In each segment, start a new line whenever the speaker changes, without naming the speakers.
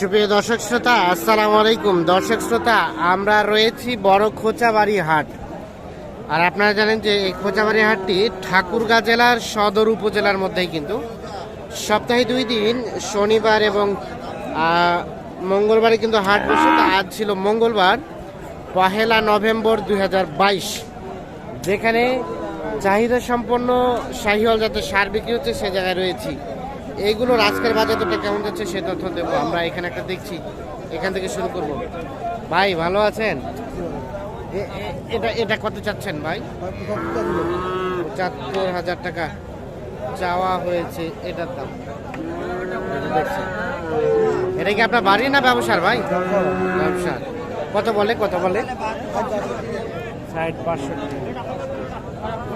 সুপ্রিয় দর্শক শ্রোতা, আসসালামু আলাইকুম। দর্শক শ্রোতা, আমরা রয়েছি বড় খোঁচাবাড়ি হাট। আর আপনারা জানেন যে এই খোঁচাবাড়ি হাটটি ঠাকুরগাঁ জেলার সদর উপজেলার মধ্যেই কিন্তু। সপ্তাহে দুই দিন, শনিবার এবং মঙ্গলবারে কিন্তু হাট বসে। আজ ছিল মঙ্গলবার, পহেলা নভেম্বর দু হাজার বাইশ। যেখানে চাহিদা সম্পন্ন শাহিওয়াল যাতে সার বিক্রি হচ্ছে, সে জায়গায় রয়েছি। এইগুলোর আজকের বাজারটা কেমন যাচ্ছে সে তথ্য দেবো। আমরা এখানে একটা দেখছি। এখান থেকে শুরু করব। ভাই ভালো আছেন? এটা এটা কত চাচ্ছেন ভাই? পঁচাত্তর হাজার টাকা। চাওয়া হয়েছে এটার দাম। এটা এটা কি আপনার বাড়ি না ব্যবসার ভাই? ব্যবসার। কত বলে কত বলে? ষাট বাষট্টি।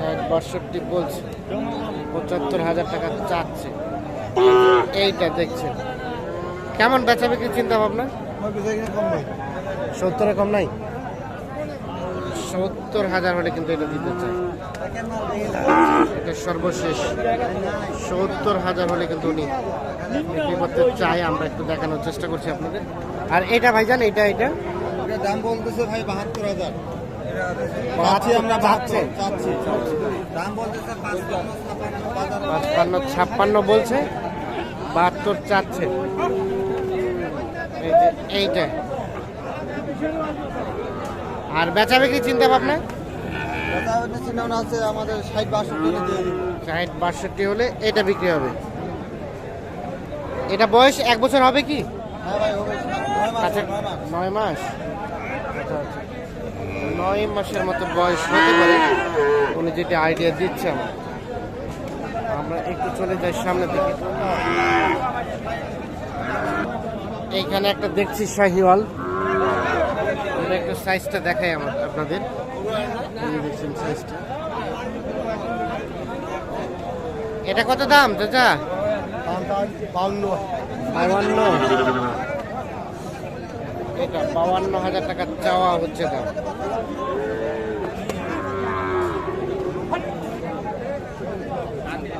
ষাট বাষট্টি বলছে। পঁচাত্তর হাজার টাকা চাচ্ছে। এইটা দেখছেন কেমন বেচা বিক্রি চিন্তা ভাবনা? সত্তরে কম নাই? সত্তর হাজার হলে কিন্তু এটা দিতে চাই এটা সর্বশেষ। সত্তর হাজার হলে কিন্তু উনি বিক্রি করতে চাই আমরা একটু দেখানোর চেষ্টা করছি আপনাদের। আর এটা ভাইজান, এটা এটা?
দাম বলতেছে ভাই বাহাত্তর হাজার।
বাহাত্তর
আমরা
চাচ্ছি
পাঁচপান্ন ছাপ্পান্ন
বলছে। বাহাত্তর চাচ্ছে। এই এইটা আর বেচা বিক্রি চিন্তা ভাবনা?
আমাদের ষাট বাষট্টি দিয়ে দিব।
ষাট বাষট্টি হলে এটা বিক্রি হবে। এটা বয়স এক বছর হবে কি?
হ্যাঁ নয় মাস
আচ্ছা
নয় মাস।
আচ্ছা আচ্ছা। নয় মাসের মতো বয়স হতে পারে। উনি যেটি আইডিয়া দিচ্ছে আমার। আমরা একটু চলে যাই সামনে দিকে। এইখানে একটা দেখছি শাহিওয়াল। আমরা একটু সাইজটা দেখাই আমার আপনাদের। দেখছেন সাইজটা এটা কত দাম চাচা?
বাউন্ন।
বাউান্ন। এটা বাউান্ন হাজার টাকা চাওয়া হচ্ছে দাম।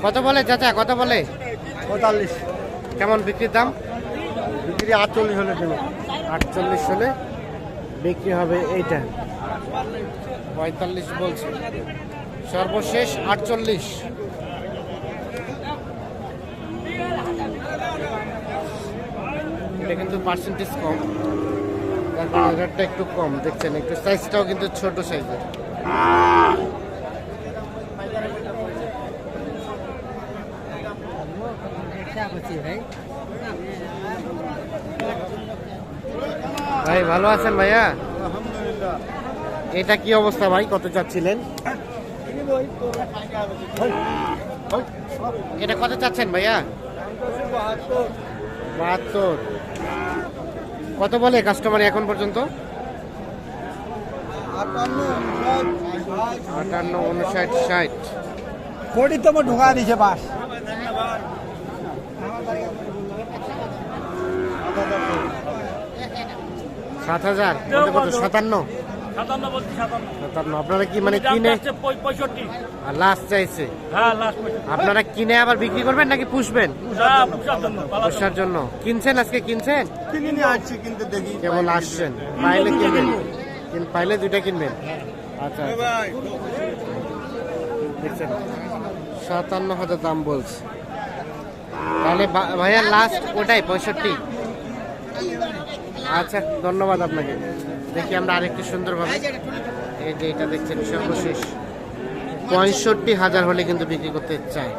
কত বলে চাচা কত বলে?
পঁয়তাল্লিশ।
কেমন বিক্রির দাম?
বিক্রি আটচল্লিশ হলে দেবো।
আটচল্লিশ হলে বিক্রি হবে এইটা। পঁয়তাল্লিশ বলছে। সর্বশেষ আটচল্লিশ। এটা কিন্তু পার্সেন্টেজ কম। কারণে রেটটা একটু কম দেখছেন? একটু সাইজটাও কিন্তু ছোট সাইজের ভাই ভালো আছেন ভাইয়া? এটা কি অবস্থা ভাই? কত চাচ্ছিলেন? এটা কত চাচ্ছেন ভাইয়া? বাহাত্তর। কত বলে কাস্টমার এখন পর্যন্ত?
আটান্ন
উনষাট ষাট।
ঢোকা দিছে বাস।
সাত হাজার সাতান্ন।
সাতান্ন বলছি সাতান্ন।
সাতান্ন। আপনারা কি মানে কিনে
পঁয়ষট্টি।
আর লাস্ট চাইছে?
হ্যাঁ লাস্ট
আপনারা কিনে আবার বিক্রি করবেন নাকি পুষবেন?
পুষার জন্য
কিনছেন আজকে কিনছেন?
আসছি কিন্তু দেখি।
কেবল আসছেন। পাইলে কিনবেন। পাইলে দুইটা কিনবেন। আচ্ছা আচ্ছা। দেখছেন? সাতান্ন হাজার দাম বলছে। তাহলে ভাইয়া লাস্ট ওটাই পঁয়ষট্টি। আচ্ছা ধন্যবাদ আপনাকে। দেখি আমরা আরেকটু সুন্দরভাবে এই যে এটা দেখছেন সর্বশেষ। পঁয়ষট্টি হাজার হলে কিন্তু বিক্রি করতে চাই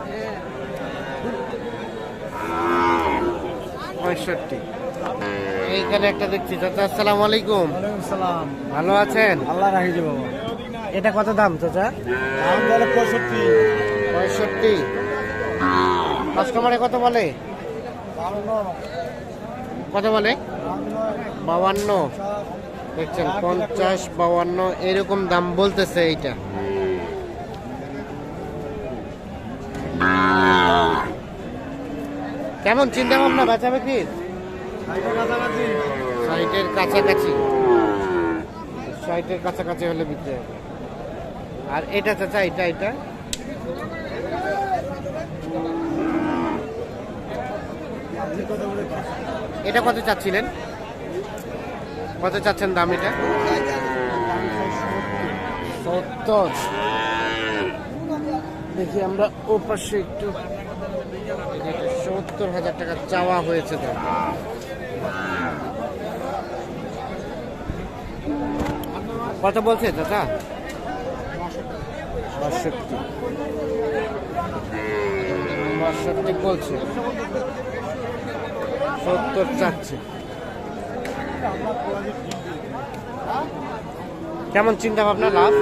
পঁয়ষট্টি। এইখানে একটা দেখছি চাচা আসসালাম আলাইকুম। ভালো আছেন?
আল্লাহ রাখি বাবা।
এটা কত দাম চাচা?
দাম বলে পঁয়ষট্টি।
পঁয়ষট্টি। কাস্টমারে কত বলে? কত বলে? বাউান্ন। দেখছেন, পঞ্চাশ, বাউান্ন, এরকম দাম বলতেছে এইটা। কেমন চিন্তা ভাবনা বেচা বিক্রির সাইটের কাছাকাছি। সাইটের কাছাকাছি হলে বিক্রি আর এটা চাচা, এটা এটা? এটা কত চাচ্ছিলেন? কত চাচ্ছেন দাম এটা? সত্তর। দেখি আমরা ও পাশে একটু সত্তর হাজার টাকা চাওয়া হয়েছে তো। কত বলছে চাচা? বাষট্টি। বাষট্টি বলছে। সত্তর চাচ্ছে। কেমন চিন্তা ভাবনা, লাভ?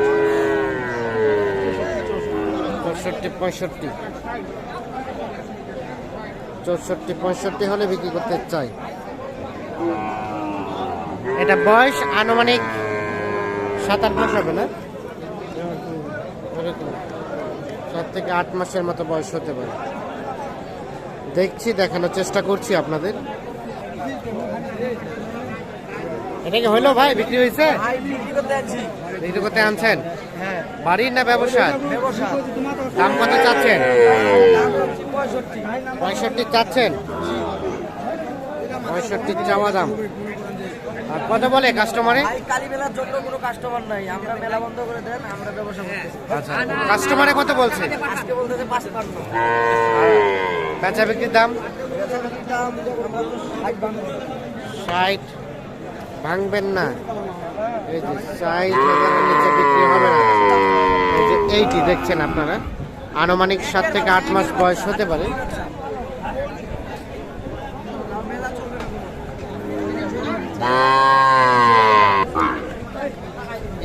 চৌষট্টি, পঁয়ষট্টি। চৌষট্টি, পঁয়ষট্টি হলে বিক্রি করতে চাই। এটা বয়স আনুমানিক সাত, আট মাস হবে না? সাত থেকে আট মাসের মতো বয়স হতে পারে। দেখছি, দেখানোর চেষ্টা করছি আপনাদের। এটা কি হইল ভাই? বিক্রি হয়েছে বিক্রি করতে আনছেন? বাড়ির না ব্যবসার? দাম কত চাচ্ছেন? পঁয়ষট্টি। চাচ্ছেন? পঁয়ষট্টি চাওয়া দাম। আর কত বলে কাস্টমারে?
ভাই জন্য কোনো কাস্টমার নাই। আমরা মেলা বন্ধ করে দেন আমরা ব্যবসা
আচ্ছা কাস্টমারে কত বলছে?
আজকে বলতেছে
বেচা বিক্রির দাম?
আমরা
ভাঙবেন না। এই যে সাইজ নিচে বিক্রি হবে না। এই যে এইটি দেখছেন আপনারা। আনুমানিক সাত থেকে আট মাস বয়স হতে পারে।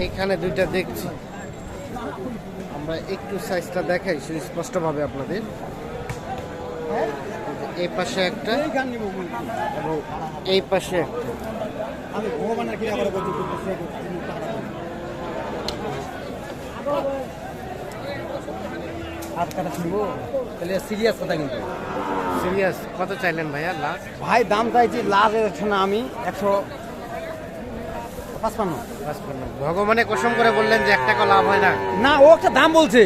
এখানে দুইটা দেখছি। আমরা একটু সাইজটা দেখাই, সুস্পষ্টভাবে আপনাদের। এই পাশে একটা এবং এই পাশে একটা।
ভগবানের কিনা করে
হাত কাটা শুনব? তাহলে সিরিয়াস কথা কিন্তু।
সিরিয়াস কত চাইলেন ভাইয়া?
ভাই দাম চাইছি লাস্ট না আমি একশো পাঁচপান্ন।
ভগবানে কসম করে বললেন যে এক টাকা লাভ হয় না।
না ও একটা দাম বলছে।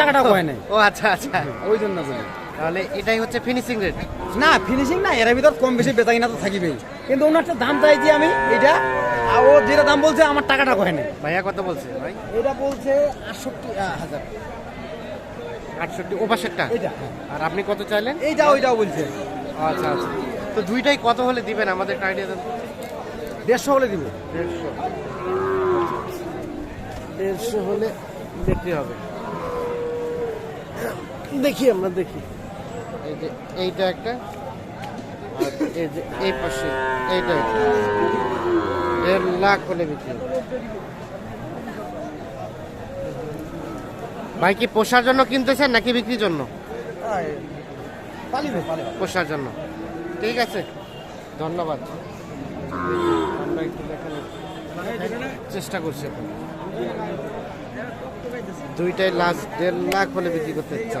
টাকাটা হয় নাই।
ও আচ্ছা আচ্ছা।
ওই জন্য বলি।
তাহলে এটাই হচ্ছে ফিনিশিং রেট
না ফিনিশিং না এর ভিতর কম বেশি বেচা কিনা তো থাকিবেই। কিন্তু ওনার একটা দাম চাইছি আমি এটা আর ও যেটা দাম বলছে আমার টাকাটা হয় নাই।
ভাইয়া কত বলছে ভাই?
এটা বলছে আটষট্টি হাজার।
আটষট্টি ও পাশেরটা?
এইটা
আর আপনি কত চাইলেন?
এইটা ওইটাও বলছে।
আচ্ছা আচ্ছা। তো দুইটাই কত হলে দিবেন আমাদের আইডিয়া দেন?
দেড়শো হলে দিব।
দেড়শো। দেড়শো হলে বিক্রি হবে। দেখি আমরা দেখি। এই যে এইটা একটা আর এই যে এই পাশে এইটা একটা। লাখ হলে বিক্রি ভাই কি পোষার জন্য কিনতেছেন নাকি বিক্রির জন্য? পোষার জন্য। ঠিক আছে ধন্যবাদ। আমরা একটু দেখানোর চেষ্টা করছি এখন। দুইটাই লাস্ট দেড় লাখ হলে বিক্রি করতে তো